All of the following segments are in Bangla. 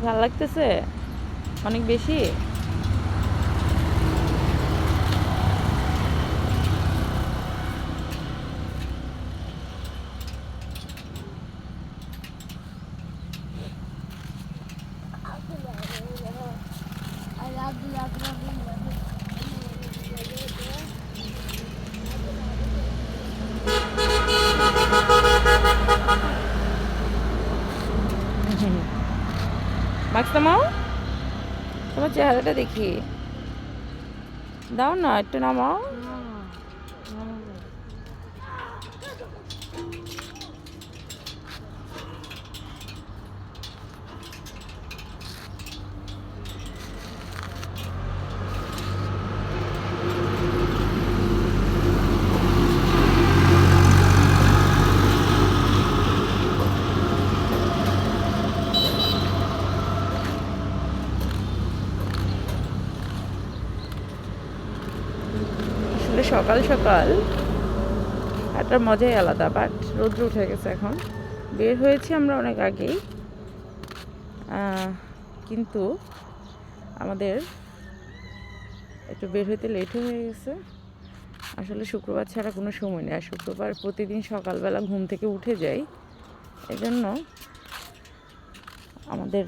ভালো লাগতেছে? অনেক বেশি? মাস্ক নামাও তোমার চেহারাটা দেখি। দাও না একটু নামাও আসলে সকাল সকাল। একটা মজাই আলাদা বাট রোদ্র উঠে গেছে এখন। বের হয়েছি আমরা অনেক আগেই। কিন্তু আমাদের একটু বের হইতে লেট হয়ে গেছে। আসলে শুক্রবার ছাড়া কোনো সময় নেই। আর শুক্রবার প্রতিদিন সকালবেলা ঘুম থেকে উঠে যাই। এজন্য আমাদের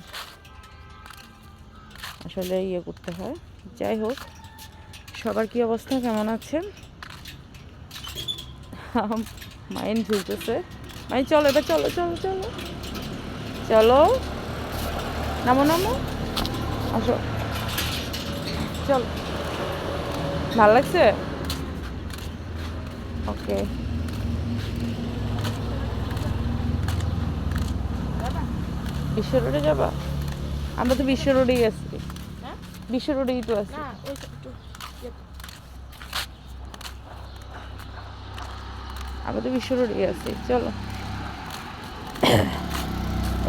আসলে ইয়ে করতে হয়। যাই হোক সবার কি অবস্থা? কেমন আছেন? মাইন্ড ঝুলতেছে। মাইন চলো এবার চলো চলো চলো। চলো। নামো নামো। আসো। চলো। ভালো লাগছে? ওকে। বিশ্ব রোডে যাবা? আমরা তো বিশ্ব রোডেই আছি। বিশ্ব রোডেই তো আছি। আমরা তো বিশ্ব রোডেই আছি, চলো।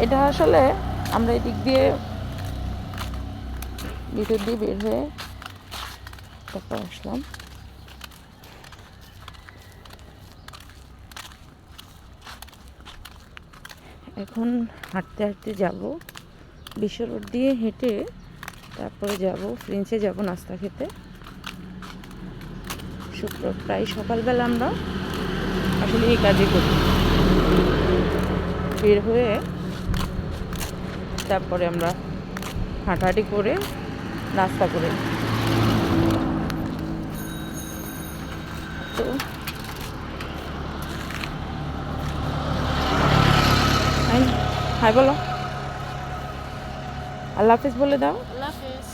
এটা আসলে আমরা এদিক দিয়ে ভিতর দিয়ে বের হয়ে তারপর আসলাম। এখন হাঁটতে হাঁটতে যাব, বিশ্ব রোড দিয়ে হেঁটে তারপরে যাব ফ্রেঞ্চে যাব নাস্তা খেতে। শুক্র, প্রায় সকালবেলা আমরা আসলে এই কাজই করি বের হয়ে তারপরে আমরা হাঁটাহাঁটি করে নাস্তা করে তো হাই বলো। আল্লাহ হাফিজ বলে দাও। আল্লাহ হাফেজ।